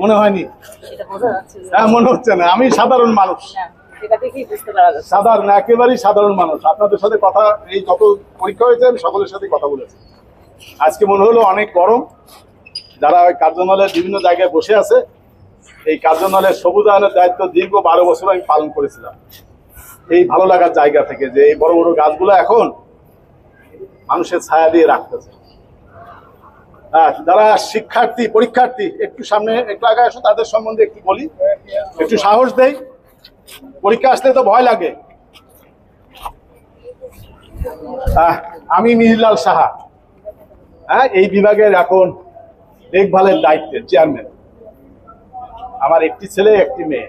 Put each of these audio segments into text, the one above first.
মনে হয়নি। হ্যাঁ মনে হচ্ছে না। আমি সাধারণ মানুষ। সাধারণ একেবারেই সাধারণ মানুষ। আপনাদের সাথে কথা এই যত পরীক্ষা হয়েছে আমি সকলের সাথে কথা বলেছি। আজকে মনে হলো অনেক গরম। যারা ওই কার্যালয়ের বিভিন্ন জায়গায় বসে আছে এই কার্যালয়ের সবুজায়নের দায়িত্ব দীর্ঘ বারো বছর আমি পালন করেছিলাম। এই ভালো লাগার জায়গা থেকে যে এই বড় বড় গাছগুলো এখন মানুষের ছায়া দিয়ে রাখতেছে। যারা শিক্ষার্থী, পরীক্ষার্থী, একটু সামনে, একটু আগে আসো তাদের সম্বন্ধে একটু বলি। একটু সাহস দেই। পরীক্ষা আসলে তো ভয় লাগে। আমি মিহিরলাল সাহা। হ্যাঁ এই বিভাগের এখন দেখভালের দায়িত্বের চেয়ারম্যান আমার একটি ছেলে, একটি মেয়ে।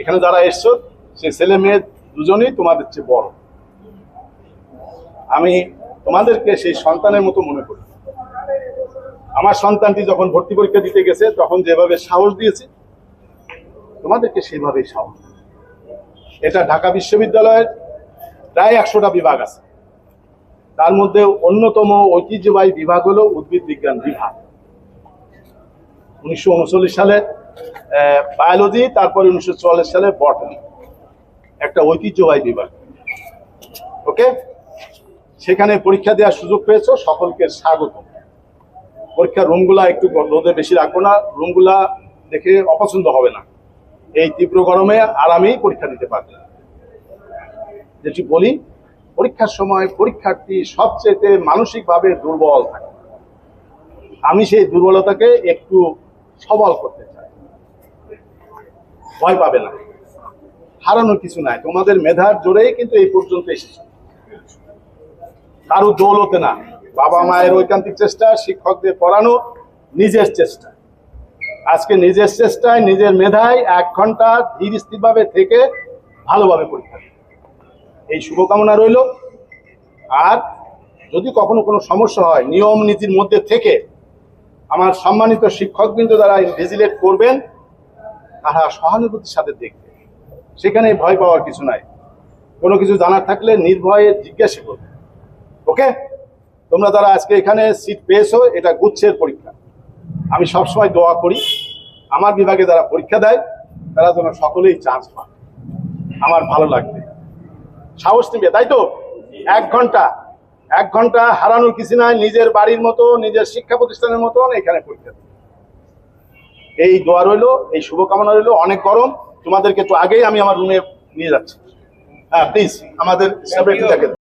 এখানে যারা এসছো, সে ছেলে মেয়ে দুজনেই তোমাদের চেয়ে বড়। আমি তোমাদেরকে সেই সন্তানের মতো মনে করি। আমার সন্তানটি যখন ভর্তি পরীক্ষা দিতে গেছে, তখন যেভাবে সাহস দিয়েছে, তোমাদেরকে সেভাবেই সাহস। এটা ঢাকা বিশ্ববিদ্যালয়ের প্রায় একশোটা বিভাগ আছে। তার মধ্যে অন্যতম ঐতিহ্যবাহী বিভাগ হলো উদ্ভিদ বিজ্ঞান বিভাগ। উনিশশো উনচল্লিশ সালে বায়োলজি, তারপরে উনিশশো সালে বটনি। একটা ঐতিহ্যবাহী বিভাগ। ওকে? সেখানে পরীক্ষা দেওয়ার সুযোগ পেয়েছ, সকলকে স্বাগত পরীক্ষার রুমগুলা একটু রোদে বেশি রাখব না, রুমগুলা দেখে অপছন্দ হবে না। এই তীব্র গরমে আরামেই পরীক্ষা দিতে পারবে যেটি বলি, পরীক্ষার সময় পরীক্ষার্থী সবচেয়ে মানসিকভাবে দুর্বল থাকে। আমি সেই দুর্বলতাকে একটু সবল করতে চাই। ভয় পাবে না। হারানোর কিছু নাই। তোমাদের মেধার জোরেই কিন্তু এই পর্যন্ত এসেছে। কারও দৌলতে না। বাবা মায়ের ঐকান্তিক চেষ্টা শিক্ষকদের পড়ানো নিজের চেষ্টা। আজকে নিজের চেষ্টায় নিজের মেধায় এক ঘণ্টা ধীর স্থিরভাবে থেকে ভালোভাবে পরীক্ষা। এই শুভকামনা রইল। আর যদি কখনো কোনো সমস্যা হয় নিয়ম নীতির মধ্যে থেকে আমার সম্মানিত শিক্ষকবৃন্দ দ্বারা ভিজিলেট করবেন তারা সহানুভূতির সাথে দেখবে সেখানে ভয় পাওয়ার কিছু নাই। কোনো কিছু জানার থাকলে নির্ভয়ে জিজ্ঞাসা করবে ওকে? তোমরা যারা আজকে এখানে সিট পেয়েছ, এটা গুচ্ছের পরীক্ষা। আমি সবসময় দোয়া করি, আমার বিভাগে যারা পরীক্ষা দেয়, তারা যেন সকলেই চান্স পায়। আমার ভালো লাগবে। সাহস নিবে, তাই তো? এক ঘণ্টা এক ঘণ্টা হারানোর কিছু নাই, নিজের বাড়ির মতো, নিজের শিক্ষা প্রতিষ্ঠানের মতো এখানে পরীক্ষা। এই দোয়া রইল, এই শুভকামনা রইল, অনেক গরম। তোমাদেরকে একটু আগেই আমি আমার রুমে নিয়ে যাচ্ছি। হ্যাঁ প্লিজ আমাদের